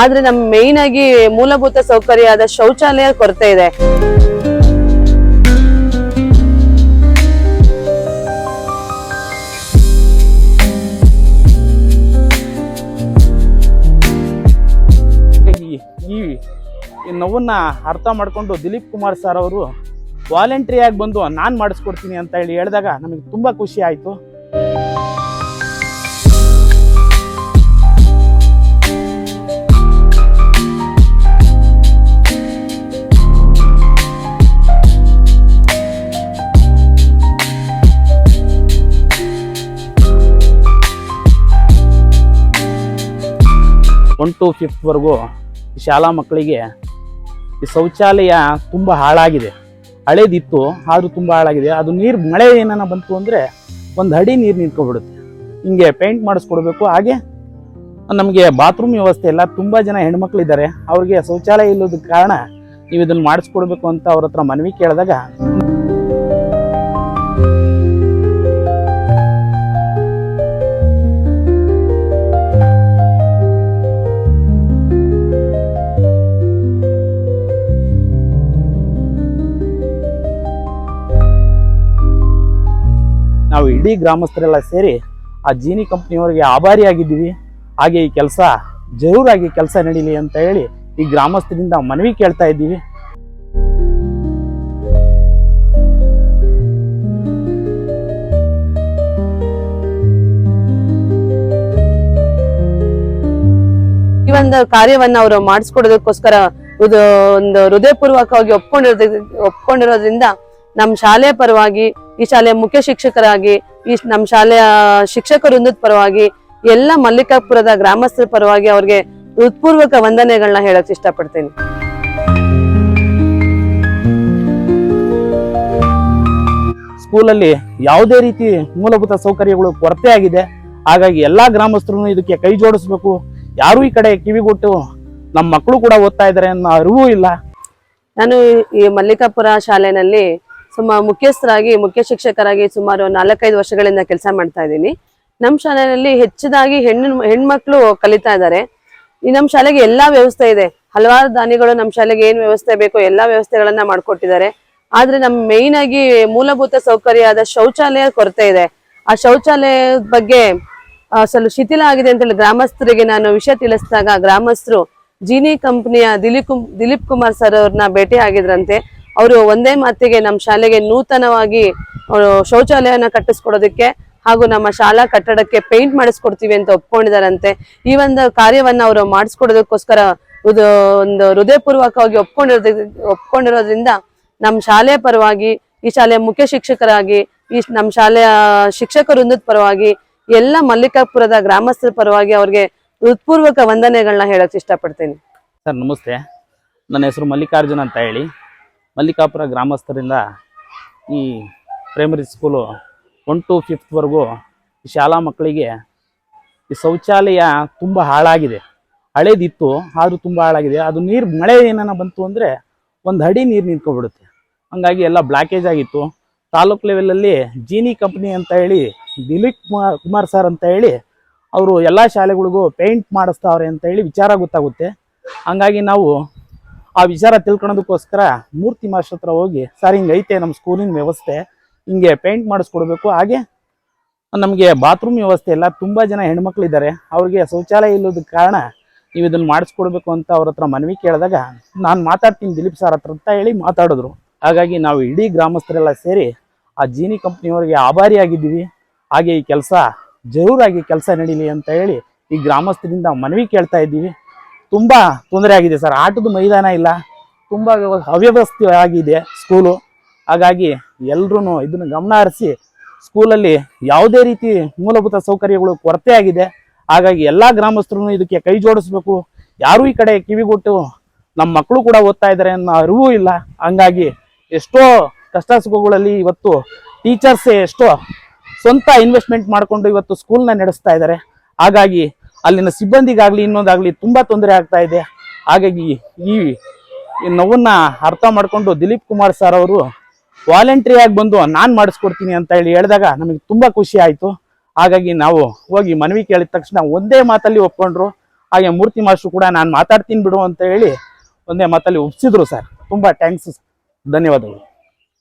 ಆದ್ರೆ ನಮ್ ಮೇನ್ ಆಗಿ ಮೂಲಭೂತ ಸೌಕರ್ಯ ಆದ ಶೌಚಾಲಯ ಕೊರತೆ ಇದೆ. ಈ ನೋವನ್ನ ಅರ್ಥ ಮಾಡ್ಕೊಂಡು ದಿಲೀಪ್ ಕುಮಾರ್ ಸರ್ ಅವರು ವಾಲಂಟ್ರಿಯಾಗಿ ಬಂದು ನಾನು ಮಾಡಿಸ್ಕೊಡ್ತೀನಿ ಅಂತ ಹೇಳಿ ಹೇಳಿದಾಗ ನಮಗೆ ತುಂಬಾ ಖುಷಿ ಆಯಿತು. ಒನ್ ಟು ಫಿಫ್ತ್ವರೆಗೂ ಶಾಲಾ ಮಕ್ಕಳಿಗೆ ಈ ಶೌಚಾಲಯ ತುಂಬ ಹಾಳಾಗಿದೆ. ಹಳೇದಿತ್ತು, ಆದರೂ ತುಂಬ ಹಾಳಾಗಿದೆ. ಅದು ನೀರು, ಮಳೆ ಏನಾನ ಬಂತು ಅಂದರೆ ಒಂದು ಅಡಿ ನೀರು ನಿಂತ್ಕೊಬಿಡುತ್ತೆ ಹಿಂಗೆ ಪೇಂಟ್ ಮಾಡಿಸ್ಕೊಡ್ಬೇಕು. ಹಾಗೆ ನಮಗೆ ಬಾತ್ರೂಮ್ ವ್ಯವಸ್ಥೆ ಇಲ್ಲ ತುಂಬ ಜನ ಹೆಣ್ಮಕ್ಳಿದ್ದಾರೆ. ಅವ್ರಿಗೆ ಶೌಚಾಲಯ ಇಲ್ಲದ ಕಾರಣ ನೀವು ಇದನ್ನು ಮಾಡಿಸ್ಕೊಡ್ಬೇಕು ಅಂತ ಅವ್ರ ಹತ್ರ ಮನವಿ ಕೇಳಿದಾಗ ನಾವು ಇಡೀ ಗ್ರಾಮಸ್ಥರೆಲ್ಲ ಸೇರಿ ಆ ಜೀನಿ ಕಂಪ್ನಿಯವರಿಗೆ ಆಭಾರಿಯಾಗಿದ್ದೀವಿ. ಹಾಗೆ ಈ ಕೆಲಸ ಜರೂರಾಗಿ ಕೆಲಸ ನಡೀಲಿ ಅಂತ ಹೇಳಿ ಈ ಗ್ರಾಮಸ್ಥರಿಂದ ಮನವಿ ಕೇಳ್ತಾ ಇದ್ದೀವಿ. ಈ ಒಂದು ಕಾರ್ಯವನ್ನ ಅವರು ಮಾಡಿಸ್ಕೊಡೋದಕ್ಕೋಸ್ಕರ ಇದು ಒಂದು ಹೃದಯಪೂರ್ವಕವಾಗಿ ಒಪ್ಕೊಂಡಿರೋದ್ ಒಪ್ಕೊಂಡಿರೋದ್ರಿಂದ ನಮ್ಮ ಶಾಲೆ ಪರವಾಗಿ ಈ ಶಾಲೆಯ ಮುಖ್ಯ ಶಿಕ್ಷಕರಾಗಿ ಈ ನಮ್ಮ ಶಾಲೆಯ ಶಿಕ್ಷಕ ವೃಂದದ ಪರವಾಗಿ ಎಲ್ಲ ಮಲ್ಲಿಕಾಪುರದ ಗ್ರಾಮಸ್ಥರ ಪರವಾಗಿ ಅವ್ರಿಗೆ ಹೃತ್ಪೂರ್ವಕ ವಂದನೆಗಳನ್ನ ಹೇಳಕ್ ಇಷ್ಟಪಡ್ತೀನಿ. ಸ್ಕೂಲಲ್ಲಿ ಯಾವುದೇ ರೀತಿ ಮೂಲಭೂತ ಸೌಕರ್ಯಗಳು ಕೊರತೆ ಆಗಿದೆ ಹಾಗಾಗಿ ಎಲ್ಲಾ ಗ್ರಾಮಸ್ಥರು ಇದಕ್ಕೆ ಕೈ ಜೋಡಿಸ್ಬೇಕು. ಯಾರು ಈ ಕಡೆ ಕಿವಿಗೊಟ್ಟು ನಮ್ಮ ಮಕ್ಕಳು ಕೂಡ ಓದ್ತಾ ಇದ್ದಾರೆ ಅನ್ನೋ ಅರಿವು ಇಲ್ಲ. ನಾನು ಈ- ಈ ಮಲ್ಲಿಕಾಪುರ ಶಾಲೆನಲ್ಲಿ ಸುಮ ಮುಖ್ಯಸ್ಥರಾಗಿ, ಮುಖ್ಯ ಶಿಕ್ಷಕರಾಗಿ ಸುಮಾರು ನಾಲ್ಕೈದು ವರ್ಷಗಳಿಂದ ಕೆಲಸ ಮಾಡ್ತಾ ಇದ್ದೀನಿ. ನಮ್ಮ ಶಾಲೆಯಲ್ಲಿ ಹೆಚ್ಚಿದಾಗಿ ಹೆಣ್ಣು, ಹೆಣ್ಮಕ್ಳು ಕಲಿತಾ ಇದ್ದಾರೆ. ಈ ನಮ್ಮ ಶಾಲೆಗೆ ಎಲ್ಲಾ ವ್ಯವಸ್ಥೆ ಇದೆ. ಹಲವಾರು ದಾನಿಗಳು ನಮ್ಮ ಶಾಲೆಗೆ ಏನು ವ್ಯವಸ್ಥೆ ಬೇಕೋ ಎಲ್ಲಾ ವ್ಯವಸ್ಥೆಗಳನ್ನ ಮಾಡ್ಕೊಟ್ಟಿದ್ದಾರೆ. ಆದ್ರೆ ನಮ್ಮ ಮೇಯ್ನ್ ಆಗಿ ಮೂಲಭೂತ ಸೌಕರ್ಯ ಆದ ಶೌಚಾಲಯ ಕೊರತೆ ಇದೆ. ಆ ಶೌಚಾಲಯದ ಬಗ್ಗೆ ಸ್ವಲ್ಪ ಶಿಥಿಲ ಆಗಿದೆ ಅಂತ ಹೇಳಿ ಗ್ರಾಮಸ್ಥರಿಗೆ ನಾನು ವಿಷಯ ತಿಳಿಸಿದಾಗ ಗ್ರಾಮಸ್ಥರು, ಜೀನಿ ಕಂಪನಿಯ ದಿಲೀಪ್ ದಿಲೀಪ್ ಕುಮಾರ್ ಸರ್ ಅವ್ರನ್ನ ಭೇಟಿ ಆಗಿದ್ರಂತೆ. ಅವರು ಒಂದೇ ಮಾತಿಗೆ ನಮ್ಮ ಶಾಲೆಗೆ ನೂತನವಾಗಿ ಶೌಚಾಲಯನ ಕಟ್ಟಿಸ್ಕೊಡೋದಕ್ಕೆ ಹಾಗೂ ನಮ್ಮ ಶಾಲಾ ಕಟ್ಟಡಕ್ಕೆ ಪೇಂಟ್ ಮಾಡಿಸ್ಕೊಡ್ತೀವಿ ಅಂತ ಒಪ್ಕೊಂಡಿದಾರಂತೆ ಈ ಒಂದು ಕಾರ್ಯವನ್ನ ಅವರು ಮಾಡಿಸ್ಕೊಡೋದಕ್ಕೋಸ್ಕರ ಒಂದು ಹೃದಯಪೂರ್ವಕವಾಗಿ ಒಪ್ಕೊಂಡಿರೋದ, ಒಪ್ಕೊಂಡಿರೋದ್ರಿಂದ ನಮ್ಮ ಶಾಲೆಯ ಪರವಾಗಿ, ಈ ಶಾಲೆಯ ಮುಖ್ಯ ಶಿಕ್ಷಕರಾಗಿ, ಈ ನಮ್ಮ ಶಾಲೆಯ ಶಿಕ್ಷಕ ವೃಂದದ ಪರವಾಗಿ, ಎಲ್ಲ ಮಲ್ಲಿಕಾಪುರದ ಗ್ರಾಮಸ್ಥರ ಪರವಾಗಿ ಅವ್ರಿಗೆ ಹೃತ್ಪೂರ್ವಕ ವಂದನೆಗಳನ್ನ ಹೇಳಕ್ ಇಷ್ಟಪಡ್ತೀನಿ. ಸರ್, ನಮಸ್ತೆ. ನನ್ನ ಹೆಸರು ಮಲ್ಲಿಕಾರ್ಜುನ್ ಅಂತ ಹೇಳಿ. ಮಲ್ಲಿಕಾಪುರ ಗ್ರಾಮಸ್ಥರಿಂದ ಈ ಪ್ರೈಮರಿ ಸ್ಕೂಲು ಒನ್ ಟು ಫಿಫ್ತ್ವರೆಗೂ ಶಾಲಾ ಮಕ್ಕಳಿಗೆ ಈ ಶೌಚಾಲಯ ತುಂಬ ಹಾಳಾಗಿದೆ. ಹಳೇದಿತ್ತು, ಆದರೂ ತುಂಬ ಹಾಳಾಗಿದೆ. ಅದು ನೀರು, ಮಳೆ ಏನಾನ ಬಂತು ಅಂದರೆ ಒಂದು ಅಡಿ ನೀರು ನಿಂತ್ಕೊಬಿಡುತ್ತೆ ಹಂಗಾಗಿ ಎಲ್ಲ ಬ್ಲಾಕೇಜ್ ಆಗಿತ್ತು. ತಾಲೂಕು ಲೆವೆಲಲ್ಲಿ ಜೀನಿ ಕಂಪ್ನಿ ಅಂತ ಹೇಳಿ, ದಿಲೀಪ್ ಕುಮಾರ್ ಕುಮಾರ್ ಸರ್ ಅಂತ ಹೇಳಿ ಅವರು ಎಲ್ಲ ಶಾಲೆಗಳಿಗೂ ಪೇಂಟ್ ಮಾಡಿಸ್ತಾವ್ರೆ ಅಂತ ಹೇಳಿ ವಿಚಾರ ಗೊತ್ತಾಗುತ್ತೆ. ಹಂಗಾಗಿ ನಾವು ಆ ವಿಚಾರ ತಿಳ್ಕೊಳೋದಕ್ಕೋಸ್ಕರ ಮೂರ್ತಿ ಮಾಸ್ಟರ್ ಹತ್ರ ಹೋಗಿ, ಸರ್ ಹಿಂಗೈತೆ ನಮ್ಮ ಸ್ಕೂಲಿನ ವ್ಯವಸ್ಥೆ, ಹಿಂಗೆ ಪೇಂಟ್ ಮಾಡಿಸ್ಕೊಡ್ಬೇಕು. ಹಾಗೆ ನಮಗೆ ಬಾತ್ರೂಮ್ ವ್ಯವಸ್ಥೆ ಎಲ್ಲ ತುಂಬ ಜನ ಹೆಣ್ಮಕ್ಳಿದ್ದಾರೆ. ಅವ್ರಿಗೆ ಶೌಚಾಲಯ ಇಲ್ಲದ ಕಾರಣ ನೀವು ಇದನ್ನು ಮಾಡಿಸ್ಕೊಡ್ಬೇಕು ಅಂತ ಅವ್ರ ಹತ್ರ ಮನವಿ ಕೇಳಿದಾಗ ನಾನು ಮಾತಾಡ್ತೀನಿ ದಿಲೀಪ್ ಸರ್ ಹತ್ರ ಅಂತ ಹೇಳಿ ಮಾತಾಡಿದ್ರು. ಹಾಗಾಗಿ ನಾವು ಇಡೀ ಗ್ರಾಮಸ್ಥರೆಲ್ಲ ಸೇರಿ ಆ ಜೀನಿ ಕಂಪ್ನಿಯವರಿಗೆ ಆಭಾರಿಯಾಗಿದ್ದೀವಿ ಹಾಗೆ ಈ ಕೆಲಸ ಜರೂರಾಗಿ ಕೆಲಸ ನಡೀಲಿ ಅಂತ ಹೇಳಿ ಈ ಗ್ರಾಮಸ್ಥರಿಂದ ಮನವಿ ಕೇಳ್ತಾ ಇದ್ದೀವಿ. ತುಂಬ ತೊಂದರೆ ಆಗಿದೆ ಸರ್. ಆಟದ ಮೈದಾನ ಇಲ್ಲ. ತುಂಬಾ ವ್ಯವ ಅವ್ಯವಸ್ಥೆ ಆಗಿದೆ ಸ್ಕೂಲು ಹಾಗಾಗಿ ಎಲ್ರೂ ಇದನ್ನು ಗಮನ ಹರಿಸಿ ಸ್ಕೂಲಲ್ಲಿ ಯಾವುದೇ ರೀತಿ ಮೂಲಭೂತ ಸೌಕರ್ಯಗಳು ಕೊರತೆ ಆಗಿದೆ. ಹಾಗಾಗಿ ಎಲ್ಲ ಗ್ರಾಮಸ್ಥರು ಇದಕ್ಕೆ ಕೈ ಜೋಡಿಸ್ಬೇಕು. ಯಾರು ಈ ಕಡೆ ಕಿವಿಗೊಟ್ಟು ನಮ್ಮ ಮಕ್ಕಳು ಕೂಡ ಓದ್ತಾ ಇದ್ದಾರೆ ಅನ್ನೋ ಅರಿವು ಇಲ್ಲ. ಹಂಗಾಗಿ ಎಷ್ಟೋ ಕಷ್ಟ ಸುಖಗಳಲ್ಲಿ ಇವತ್ತು ಟೀಚರ್ಸೇ ಎಷ್ಟೋ ಸ್ವಂತ ಇನ್ವೆಸ್ಟ್ಮೆಂಟ್ ಮಾಡಿಕೊಂಡು ಇವತ್ತು ಸ್ಕೂಲ್ನ ನಡೆಸ್ತಾ ಇದ್ದಾರೆ. ಹಾಗಾಗಿ ಅಲ್ಲಿನ ಸಿಬ್ಬಂದಿಗಾಗ್ಲಿ, ಇನ್ನೊಂದಾಗ್ಲಿ ತುಂಬಾ ತೊಂದರೆ ಆಗ್ತಾ ಇದೆ. ಹಾಗಾಗಿ ಈ ನೋವನ್ನ ಅರ್ಥ ಮಾಡಿಕೊಂಡು ದಿಲೀಪ್ ಕುಮಾರ್ ಸರ್ ಅವರು ವಾಲಂಟ್ರಿಯಾಗಿ ಬಂದು ನಾನು ಮಾಡಿಸ್ಕೊಡ್ತೀನಿ ಅಂತ ಹೇಳಿ ಹೇಳಿದಾಗ ನಮಗೆ ತುಂಬಾ ಖುಷಿ ಆಯಿತು. ಹಾಗಾಗಿ ನಾವು ಹೋಗಿ ಮನವಿ ಕೇಳಿದ ತಕ್ಷಣ ಒಂದೇ ಮಾತಲ್ಲಿ ಒಪ್ಕೊಂಡ್ರು. ಹಾಗೆ ಮೂರ್ತಿ ಮಾಸ್ಟ್ರು ಕೂಡ ನಾನು ಮಾತಾಡ್ತೀನಿ ಬಿಡು ಅಂತ ಹೇಳಿ ಒಂದೇ ಮಾತಲ್ಲಿ ಒಪ್ಸಿದ್ರು ಸರ್. ತುಂಬ ಥ್ಯಾಂಕ್ಸ್ ಧನ್ಯವಾದಗಳು.